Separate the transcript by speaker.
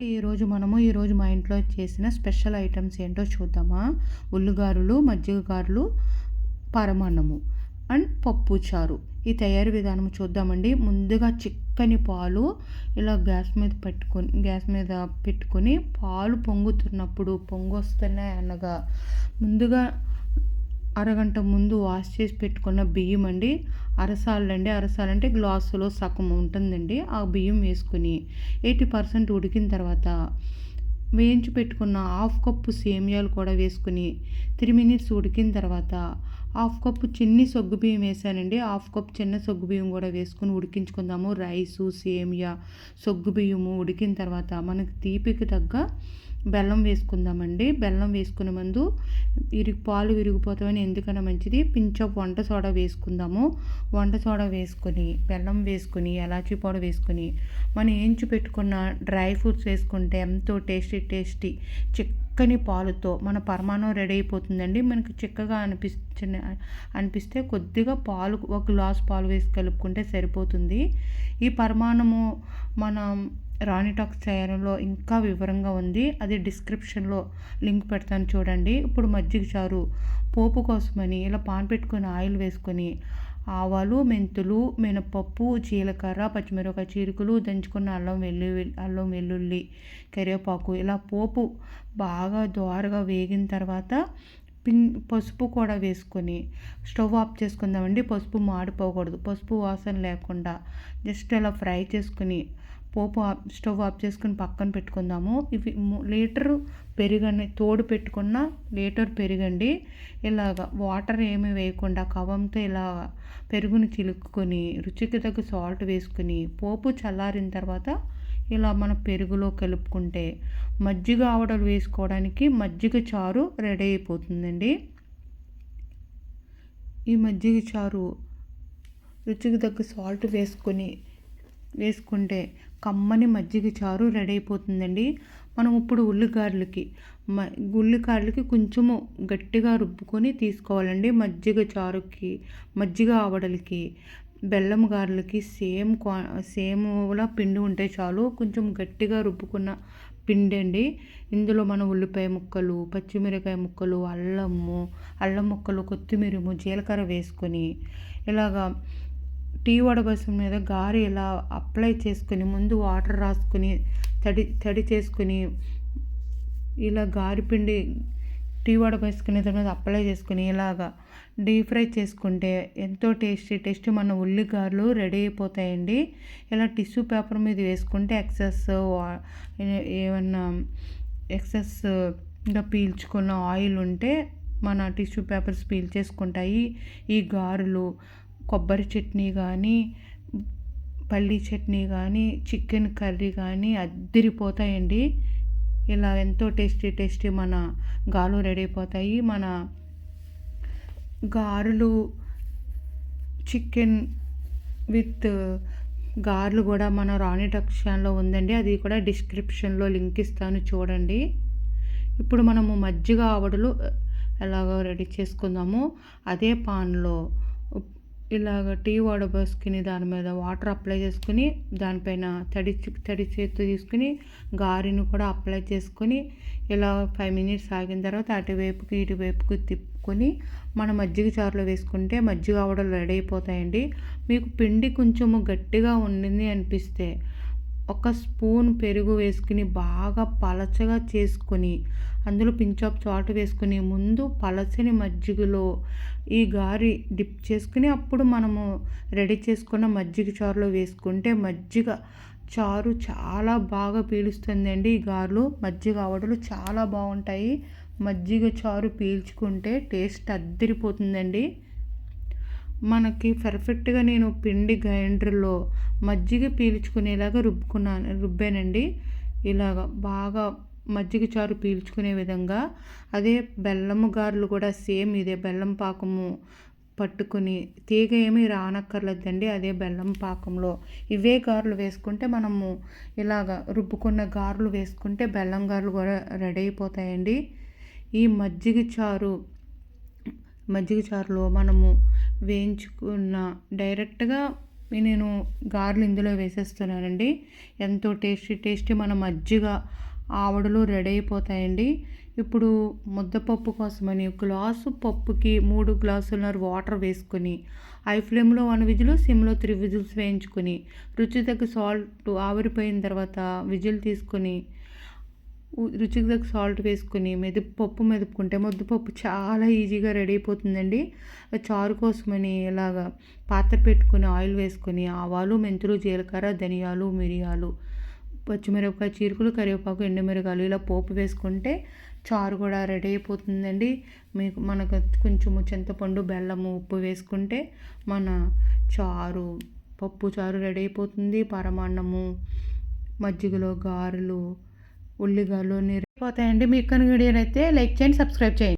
Speaker 1: ఈరోజు మనము ఈరోజు మా ఇంట్లో చేసిన స్పెషల్ ఐటమ్స్ ఏంటో చూద్దామా? ఉల్లిగారులు మజ్జిగగారులు పరమాన్నము అండ్ పప్పు చారు. ఈ తయారీ విధానం చూద్దామండి. ముందుగా చిక్కని పాలు ఇలా గ్యాస్ మీద పెట్టుకొని గ్యాస్ మీద పెట్టుకొని పాలు పొంగుతున్నప్పుడు పొంగొస్తున్నాయి అనగా ముందుగా అరగంట ముందు వాష్ చేసి పెట్టుకున్న బియ్యం అండి. అరసాలు అండి అరసాలు అంటే గ్లాసులో సగం ఉంటుందండి. ఆ బియ్యం వేసుకుని ఎయిటీ పర్సెంట్ ఉడికిన తర్వాత వేయించి పెట్టుకున్న హాఫ్ కప్పు సేమియాలు కూడా వేసుకుని త్రీ మినిట్స్ ఉడికిన తర్వాత హాఫ్ కప్పు చిన్ని సొగ్గు బియ్యం వేసానండి. హాఫ్ కప్ చిన్న సొగ్గు బియ్యం కూడా వేసుకుని ఉడికించుకుందాము. రైసు సేమియా సొగ్గు బియ్యము ఉడికిన తర్వాత మనకి తీపికి తగ్గ బెల్లం వేసుకుందామండి. బెల్లం వేసుకునే ముందు విరిగి పాలు విరిగిపోతామని ఎందుకన్నా మంచిది? పించ్ వంట సోడా వేసుకుందాము. వంట సోడా వేసుకొని బెల్లం వేసుకొని ఎలాచీ పౌడర్ వేసుకొని మనం ఏంచి పెట్టుకున్న డ్రై ఫ్రూట్స్ వేసుకుంటే ఎంతో టేస్టీ టేస్టీ చక్కని పాలుతో మన పరమాణం రెడీ అయిపోతుందండి. మనకి చిక్కగా అనిపించిన అనిపిస్తే కొద్దిగా పాలు ఒక గ్లాస్ పాలు వేసి కలుపుకుంటే సరిపోతుంది. ఈ పరమాణము మనం రాణిటాక్స్ చేయడంలో ఇంకా వివరంగా ఉంది. అది డిస్క్రిప్షన్లో లింక్ పెడతాను చూడండి. ఇప్పుడు మజ్జిగ చారు పోపు కోసమని ఇలా పాన్ పెట్టుకొని ఆయిల్ వేసుకొని ఆవాలు మెంతులు మినపప్పు జీలకర్ర పచ్చిమిరపకాయ చీరుకులు దంచుకున్న అల్లం వెల్లుల్లి అల్లం వెల్లుల్లి కరివేపాకు ఇలా పోపు బాగా దోరగా వేగిన తర్వాత పిన్ పసుపు కూడా వేసుకొని స్టవ్ ఆఫ్ చేసుకుందామండి. పసుపు మాడిపోకూడదు. పసుపు వాసన లేకుండా జస్ట్ అలా ఫ్రై చేసుకుని పోపు స్టవ్ ఆఫ్ చేసుకుని పక్కన పెట్టుకుందాము. ఇవి లీటరు పెరుగని తోడు పెట్టుకున్న లీటర్ పెరుగండి. ఇలాగ వాటర్ ఏమి వేయకుండా కవంతో ఇలా పెరుగుని చిలుక్కుని రుచికి తగ్గ సాల్ట్ వేసుకుని పోపు చల్లారిన తర్వాత ఇలా మన పెరుగులో కలుపుకుంటే మజ్జిగ ఆవడలు వేసుకోవడానికి మజ్జిగ చారు రెడీ అయిపోతుందండి. ఈ మజ్జిగ చారు రుచికి తగ్గ సాల్ట్ వేసుకొని వేసుకుంటే కమ్మని మజ్జిగ చారు రెడీ అయిపోతుందండి. మనం ఇప్పుడు ఉల్లిగారులకి మ ఉల్లికారులకి కొంచెము గట్టిగా రుబ్బుకొని తీసుకోవాలండి. మజ్జిగ చారుకి మజ్జిగ ఆవడలకి బెల్లం గారెలకి సేమ్ క్వా సేమ్లా పిండి ఉంటే చాలు. కొంచెం గట్టిగా రుబ్బుకున్న పిండి అండి. ఇందులో మన ఉల్లిపాయ ముక్కలు పచ్చిమిరకాయ ముక్కలు అల్లము అల్లం ముక్కలు కొత్తిమీరము జీలకర్ర వేసుకొని ఇలాగా టీ వడబసం మీద గారి ఇలా అప్లై చేసుకుని ముందు వాటర్ రాసుకుని తడి తడి చేసుకుని ఇలా గారిపిండి టీ వడ తర్వాత అప్లై చేసుకుని ఇలాగా డీప్ ఫ్రై చేసుకుంటే ఎంతో టేస్టీ టేస్టీ మన ఉల్లిగారులు రెడీ అయిపోతాయండి. ఇలా టిష్యూ పేపర్ మీద వేసుకుంటే ఎక్సెస్ ఏమన్నా ఎక్సెస్గా పీల్చుకున్న ఆయిల్ ఉంటే మన టిష్యూ పేపర్స్ పీల్ చేసుకుంటాయి. ఈ గారెలు కొబ్బరి చట్నీ కానీ పల్లీ చట్నీ కానీ చికెన్ కర్రీ కానీ అద్దిరిపోతాయండి. ఇలా ఎంతో టేస్టీ టేస్టీ మన గాలు రెడీ అయిపోతాయి. మన గారెలు చికెన్ విత్ గారెలు కూడా మన రాణి టక్షన్లో ఉందండి. అది కూడా డిస్క్రిప్షన్లో లింక్ ఇస్తాను చూడండి. ఇప్పుడు మనము మజ్జిగ ఆవడలు ఎలాగో రెడీ చేసుకుందాము. అదే పాన్లో ఇలాగ టీ వడబోసుకుని దాని మీద వాటర్ అప్లై చేసుకుని దానిపైన తడి తడి చేతితో తీసుకుని గారెను కూడా అప్లై చేసుకొని ఇలా ఫైవ్ మినిట్స్ ఆగిన తర్వాత అటువైపుకి ఇటువైపుకి తిప్పుకొని మన మజ్జిగ చారులో వేసుకుంటే మజ్జిగ ఆవడలు రెడీ అయిపోతాయండి. మీకు పిండి కొంచెము గట్టిగా ఉండింది అనిపిస్తే ఒక స్పూన్ పెరుగు వేసుకుని బాగా పలచగా చేసుకొని అందులో పించాప్ చాటు వేసుకుని ముందు పలచని మజ్జిగలో ఈ గారి డిప్ చేసుకుని అప్పుడు మనము రెడీ చేసుకున్న మజ్జిగ చారులో వేసుకుంటే మజ్జిగ చారు చాలా బాగా పీలుస్తుందండి. ఈ గారెలు మజ్జిగ ఆవడలు చాలా బాగుంటాయి. మజ్జిగ చారు పీల్చుకుంటే టేస్ట్ అద్దరిపోతుందండి. మనకి పర్ఫెక్ట్గా నేను పిండి గ్రైండర్లో మజ్జిగ పీల్చుకునేలాగా రుబ్బుకున్నాను రుబ్బానండి. ఇలాగ బాగా మజ్జిగ చారు పీల్చుకునే విధంగా అదే బెల్లము గారెలు కూడా సేమ్ ఇదే బెల్లం పాకము పట్టుకుని తీగ ఏమీ రానక్కర్లేదండి అదే బెల్లం పాకంలో. ఇవే గారెలు వేసుకుంటే మనము ఇలాగ రుబ్బుకున్న గారెలు వేసుకుంటే బెల్లం గారెలు కూడా రెడీ అయిపోతాయండి. ఈ మజ్జిగ చారు మజ్జిగ చారులో మనము వేయించుకున్న డైరెక్ట్గా నేను గారెలు ఇందులో వేసేస్తున్నానండి. ఎంతో టేస్టీ టేస్టీ మన మజ్జిగ ఆవడలు రెడీ అయిపోతాయండి. ఇప్పుడు ముద్దపప్పు కోసమని గ్లాసు పప్పుకి మూడు గ్లాసులన్నర వాటర్ వేసుకొని హై ఫ్లేమ్లో వన్ విజిల్ సిమ్లో త్రీ విజిల్స్ వేయించుకొని రుచి తగ్గ సాల్ట్ ఆవిరిపోయిన తర్వాత విజిల్ తీసుకొని రుచికి తగ్గ సాల్ట్ వేసుకుని మెదపుపప్పు మెదుపుకుంటే ముద్దపప్పు చాలా ఈజీగా రెడీ అయిపోతుందండి. చారు కోసమని ఇలాగా పాత్ర పెట్టుకుని ఆయిల్ వేసుకొని ఆవాలు మెంతులు జీలకర్ర ధనియాలు మిరియాలు పచ్చిమిరపకాయ చీరుకులు కరివేపాకు ఎండుమిరగాయలు ఇలా పోపు వేసుకుంటే చారు కూడా రెడీ అయిపోతుందండి. మీకు మనకు కొంచెము చింతపండు బెల్లము ఉప్పు వేసుకుంటే మన చారు పప్పు చారు రెడీ అయిపోతుంది. పరమాన్నము మజ్జిగలో గారెలు ఉల్లిగాయలు నీరు మీకు కనుక వీడియోనైతే అయితే లైక్ చేయండి సబ్స్క్రైబ్ చేయండి.